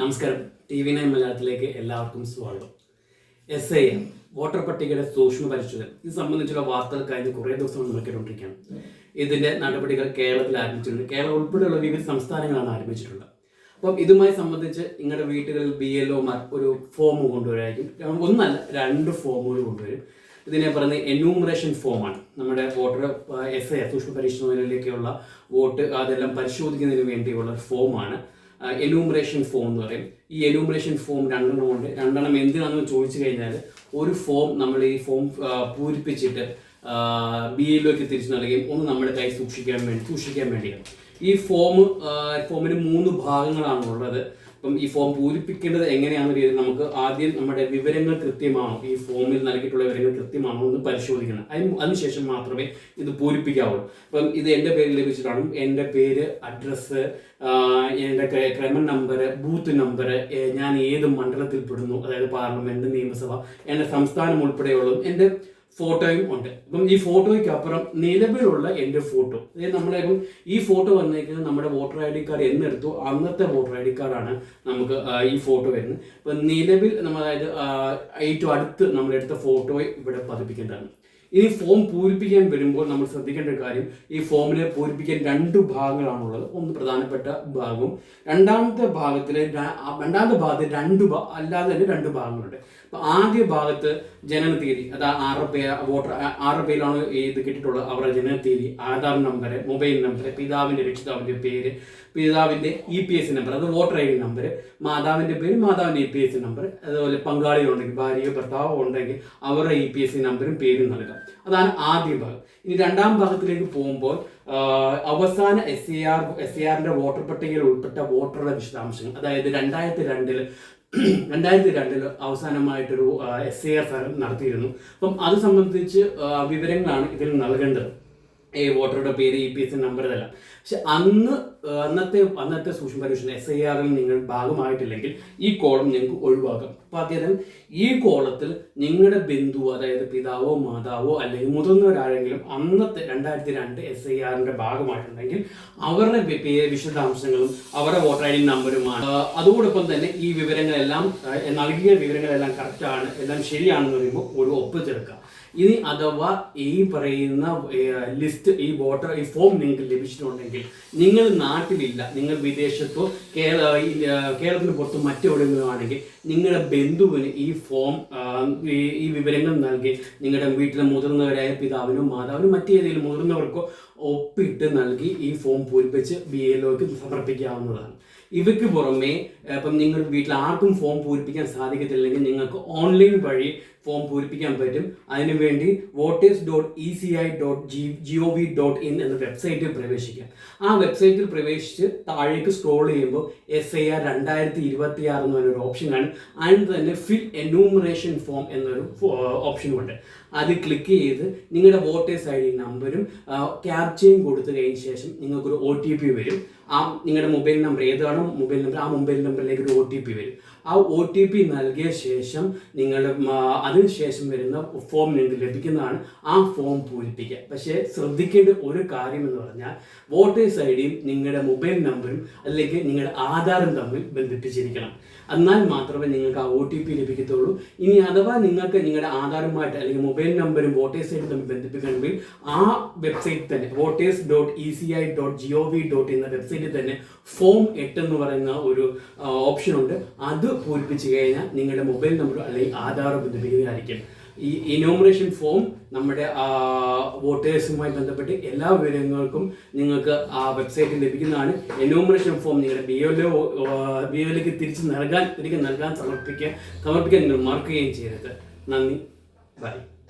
നമസ്കാരം. T V nine മലയാളത്തിലേക്ക് എല്ലാവർക്കും സ്വാഗതം. എസ് ഐ എം വോട്ടർ പട്ടികയുടെ സൂക്ഷ്മ പരിശോധന. ഇത് സംബന്ധിച്ചുള്ള വാർത്തകൾ കഴിഞ്ഞ് കുറേ ദിവസം നമ്മൾ കേട്ടുകൊണ്ടിരിക്കുകയാണ് ഇതിന്റെ നടപടികൾ കേരളത്തിൽ ആരംഭിച്ചിട്ടുണ്ട്. കേരളം ഉൾപ്പെടെയുള്ള വിവിധ സംസ്ഥാനങ്ങളാണ് ആരംഭിച്ചിട്ടുള്ളത്. അപ്പം ഇതുമായി സംബന്ധിച്ച് നിങ്ങളുടെ വീടുകളിൽ ബി എൽ ഒമാർ ഒരു ഫോം കൊണ്ടുവരായിരിക്കും ഒന്നല്ല രണ്ട് ഫോമുകൾ കൊണ്ടുവരും. ഇതിനെ പറയുന്നത് എന്യൂമറേഷൻ ഫോമാണ് നമ്മുടെ വോട്ടർ എസ് ഐ സൂക്ഷ്മ പരിശോധനയിലേക്കുള്ള വോട്ട് അതെല്ലാം പരിശോധിക്കുന്നതിന് വേണ്ടിയുള്ള ഫോമാണ് എലൂമറേഷൻ ഫോം എന്ന് പറയും. ഈ എലൂമറേഷൻ ഫോം രണ്ടെണ്ണം ഉണ്ട് രണ്ടെണ്ണം എന്തിനാണെന്ന് ചോദിച്ചു കഴിഞ്ഞാൽ ഒരു ഫോം നമ്മൾ ഈ ഫോം പൂരിപ്പിച്ചിട്ട് ബി എയിലേക്ക് തിരിച്ചു നൽകുകയും ഒന്ന് നമ്മുടെ കൈ സൂക്ഷിക്കാൻ വേണ്ടി സൂക്ഷിക്കാൻ വേണ്ടിയാണ്. ഈ ഫോം ഫോമിന് മൂന്ന് ഭാഗങ്ങളാണ് ഉള്ളത്. അപ്പം ഈ ഫോം പൂരിപ്പിക്കേണ്ടത് എങ്ങനെയാണെന്ന രീതിയിൽ നമുക്ക് ആദ്യം നമ്മുടെ വിവരങ്ങൾ കൃത്യമാണോ? ഈ ഫോമിൽ നൽകിയിട്ടുള്ള വിവരങ്ങൾ കൃത്യമാണോ എന്ന് പരിശോധിക്കണം. അതിന് അതിനുശേഷം മാത്രമേ ഇത് പൂരിപ്പിക്കാവുള്ളൂ. അപ്പം ഇത് എന്റെ പേര് ലഭിച്ചിട്ടാണ്. എന്റെ പേര് അഡ്രസ്സ് എന്റെ ക്രമൻ നമ്പർ ബൂത്ത് നമ്പർ ഞാൻ ഏത് മണ്ഡലത്തിൽ പെടുന്നു അതായത് പാർലമെന്റ് നിയമസഭ എന്റെ സംസ്ഥാനം ഉൾപ്പെടെയുള്ളതും എന്റെ ഫോട്ടോയും ഉണ്ട്. അപ്പം ഈ ഫോട്ടോയ്ക്ക് അപ്പുറം നിലവിലുള്ള എന്റെ ഫോട്ടോ. അതായത് നമ്മളെ ഇപ്പം ഈ ഫോട്ടോ വന്നിരിക്കുന്നത് നമ്മുടെ വോട്ടർ ഐ ഡി കാർഡ് എന്നെടുത്തു. അന്നത്തെ വോട്ടർ ഐ ഡി കാർഡാണ് നമുക്ക് ഈ ഫോട്ടോ വരുന്നത്. അപ്പം നിലവിൽ നമ്മൾ അതായത് ഏറ്റവും അടുത്ത് നമ്മളെടുത്ത ഫോട്ടോ ഇവിടെ പതിപ്പിക്കേണ്ടതാണ്. ഇനി ഫോം പൂരിപ്പിക്കാൻ വരുമ്പോൾ നമ്മൾ ശ്രദ്ധിക്കേണ്ട കാര്യം ഈ ഫോമിനെ പൂരിപ്പിക്കാൻ രണ്ട് ഭാഗങ്ങളാണുള്ളത്. ഒന്ന് പ്രധാനപ്പെട്ട ഭാഗവും രണ്ടാമത്തെ ഭാഗത്തിലെ രണ്ടാമത്തെ ഭാഗത്ത് രണ്ട് അല്ലാതെ തന്നെ രണ്ട് ഭാഗങ്ങളുണ്ട്. അപ്പൊ ആദ്യ ഭാഗത്ത് ജനന തീയതി അത് ആറ് പേ വോട്ടർ ആറ് പേരിലാണ് ഇത് കിട്ടിയിട്ടുള്ളത്. അവരുടെ ജനന തീയതി ആധാർ നമ്പർ മൊബൈൽ നമ്പർ പിതാവിന്റെ രക്ഷിതാവിന്റെ പേര് പിതാവിന്റെ ഇ പി എസ് നമ്പർ അത് വോട്ടർ ഐ ഡി നമ്പർ മാതാവിന്റെ പേര് മാതാവിന്റെ ഇ പി എസ് നമ്പർ അതുപോലെ പങ്കാളികളുണ്ടെങ്കിൽ ഭാര്യയോ ഭർത്താവോ ഉണ്ടെങ്കിൽ അവരുടെ ഇ പി എസ് നമ്പറും പേരും നൽകാം അതാണ് ആദ്യ ഭാഗം. ഇനി രണ്ടാം ഭാഗത്തിലേക്ക് പോകുമ്പോൾ അവസാന S C R S C ആറിന്റെ വോട്ടർ പട്ടികയിൽ ഉൾപ്പെട്ട വോട്ടറുടെ വിശദാംശങ്ങൾ. അതായത് രണ്ടായിരത്തി രണ്ടിൽ രണ്ടായിരത്തി രണ്ടിൽ അവസാനമായിട്ടൊരു എസ് സി ആർ നടത്തിയിരുന്നു. അപ്പം അത് സംബന്ധിച്ച് വിവരങ്ങളാണ് ഇതിൽ നൽകേണ്ടത്. ഈ വോട്ടറുടെ പേര് ഇ പി എസ് നമ്പർ ഇതെല്ലാം. പക്ഷെ അന്ന് അന്നത്തെ അന്നത്തെ സൂക്ഷ്മ പരീക്ഷ എസ് ഐ ആറിൽ നിങ്ങൾ ഭാഗമായിട്ടില്ലെങ്കിൽ ഈ കോളം നിങ്ങൾക്ക് ഒഴിവാക്കാം. പകരം ഈ കോളത്തിൽ നിങ്ങളുടെ ബന്ധു അതായത് പിതാവോ മാതാവോ അല്ലെങ്കിൽ മുതിർന്ന ഒരാളെങ്കിലും അന്നത്തെ രണ്ടായിരത്തി രണ്ട് എസ് ഐ ആറിന്റെ ഭാഗമായിട്ടുണ്ടെങ്കിൽ അവരുടെ പേര് വിശദാംശങ്ങളും അവരുടെ വോട്ടർ ഐ ഡി നമ്പരുമാണ് അതോടൊപ്പം തന്നെ ഈ വിവരങ്ങളെല്ലാം നൽകിയ വിവരങ്ങളെല്ലാം കറക്റ്റാണ് എല്ലാം ശരിയാണെന്ന് പറയുമ്പോൾ ഒരു ഒപ്പ് ചേർക്കുക. ഇനി അഥവാ ഈ പറയുന്ന ലിസ്റ്റ് ഈ വോട്ടർ ഈ ഫോം നിങ്ങൾക്ക് ലഭിച്ചിട്ടുണ്ടെങ്കിൽ നിങ്ങൾ നാട്ടിലില്ല നിങ്ങൾ വിദേശത്തോ കേരള കേരളത്തിന് പുറത്ത് മറ്റെവിടെയെങ്കിലും ആണെങ്കിൽ നിങ്ങളുടെ ബന്ധുവിന് ഈ ഫോം ഈ വിവരങ്ങൾ നൽകി നിങ്ങളുടെ വീട്ടിലെ മുതിർന്നവരായ പിതാവിനോ മാതാവിനോ മറ്റേതെങ്കിലും മുതിർന്നവർക്കോ ഒപ്പിട്ട് നൽകി ഈ ഫോം പൂരിപ്പിച്ച് ബി എല്ലോക്ക് സമർപ്പിക്കാവുന്നതാണ്. ഇവയ്ക്ക് പുറമേ ഇപ്പം നിങ്ങൾ വീട്ടിൽ ആർക്കും ഫോം പൂരിപ്പിക്കാൻ സാധിക്കത്തില്ലെങ്കിൽ നിങ്ങൾക്ക് ഓൺലൈൻ വഴി ഫോം പൂരിപ്പിക്കാൻ പറ്റും. അതിനുവേണ്ടി voters dot E C I dot G G O V dot in എന്ന വെബ്സൈറ്റിൽ പ്രവേശിക്കാം. ആ വെബ്സൈറ്റിൽ പ്രവേശിച്ച് താഴേക്ക് സ്ക്രോൾ ചെയ്യുമ്പോൾ എസ് ഐ ആർ രണ്ടായിരത്തി ഇരുപത്തി ആറ് എന്ന് പറഞ്ഞൊരു ഓപ്ഷൻ കാണും അതിന് തന്നെ ഫിൽ എന്യൂമറേഷൻ ഫോം എന്നൊരു ഓപ്ഷനും ഉണ്ട്. അത് ക്ലിക്ക് ചെയ്ത് നിങ്ങളുടെ വോട്ടേഴ്സ് ഐ ഡി നമ്പരും ക്യാപ്ചയും കൊടുത്തു കഴിഞ്ഞ ശേഷം നിങ്ങൾക്കൊരു ഒ ടി പി വരും. ആ നിങ്ങളുടെ മൊബൈൽ നമ്പർ ഏതാണോ മൊബൈൽ നമ്പർ ആ മൊബൈൽ നമ്പറിലേക്ക് ഒരു ഒ ടി പി വരും. ആ ഒ ടി പി നൽകിയ ശേഷം നിങ്ങൾ അതിനുശേഷം വരുന്ന ഫോം നിങ്ങൾക്ക് ലഭിക്കുന്നതാണ് ആ ഫോം പൂരിപ്പിക്കുക. പക്ഷേ ശ്രദ്ധിക്കേണ്ട ഒരു കാര്യം എന്ന് പറഞ്ഞാൽ വോട്ടേഴ്സ് ഐ ഡിയും നിങ്ങളുടെ മൊബൈൽ നമ്പറും അല്ലെങ്കിൽ നിങ്ങളുടെ ആധാറും തമ്മിൽ ബന്ധിപ്പിച്ചിരിക്കണം. എന്നാൽ മാത്രമേ നിങ്ങൾക്ക് ആ ഒ ടി പി ലഭിക്കത്തുള്ളൂ. ഇനി അഥവാ നിങ്ങൾക്ക് നിങ്ങളുടെ ആധാറുമായിട്ട് അല്ലെങ്കിൽ മൊബൈൽ നമ്പറും വോട്ടേഴ്സ് ഐ ഡി തമ്മിൽ ബന്ധിപ്പിക്കണമെങ്കിൽ ആ വെബ്സൈറ്റ് തന്നെ voters dot E C I dot G O V dot എന്ന വെബ്സൈറ്റിൽ തന്നെ ഫോം എട്ട് എന്ന് പറയുന്ന ഒരു ഓപ്ഷൻ ഉണ്ട്. അത് പൂരിപ്പിച്ച് കഴിഞ്ഞാൽ നിങ്ങളുടെ മൊബൈൽ നമ്പർ അല്ലെങ്കിൽ ആധാർ ബന്ധിപ്പിക്കുന്നതായിരിക്കും ഈ ഇനോമിനേഷൻ ഫോം നമ്മുടെ വോട്ടേഴ്സുമായി ബന്ധപ്പെട്ട് എല്ലാ വിവരങ്ങൾക്കും നിങ്ങൾക്ക് ആ വെബ്സൈറ്റിൽ ലഭിക്കുന്നതാണ്. എനോമിനേഷൻ ഫോം നിങ്ങളുടെ ബി ഒ ബി ഒയിലേക്ക് തിരിച്ച് നൽകാൻ തിരികെ നൽകാൻ സമർപ്പിക്കുക സമർപ്പിക്കാൻ നിങ്ങൾ മറക്കുകയും ചെയ്യരുത്. നന്ദി. ബൈ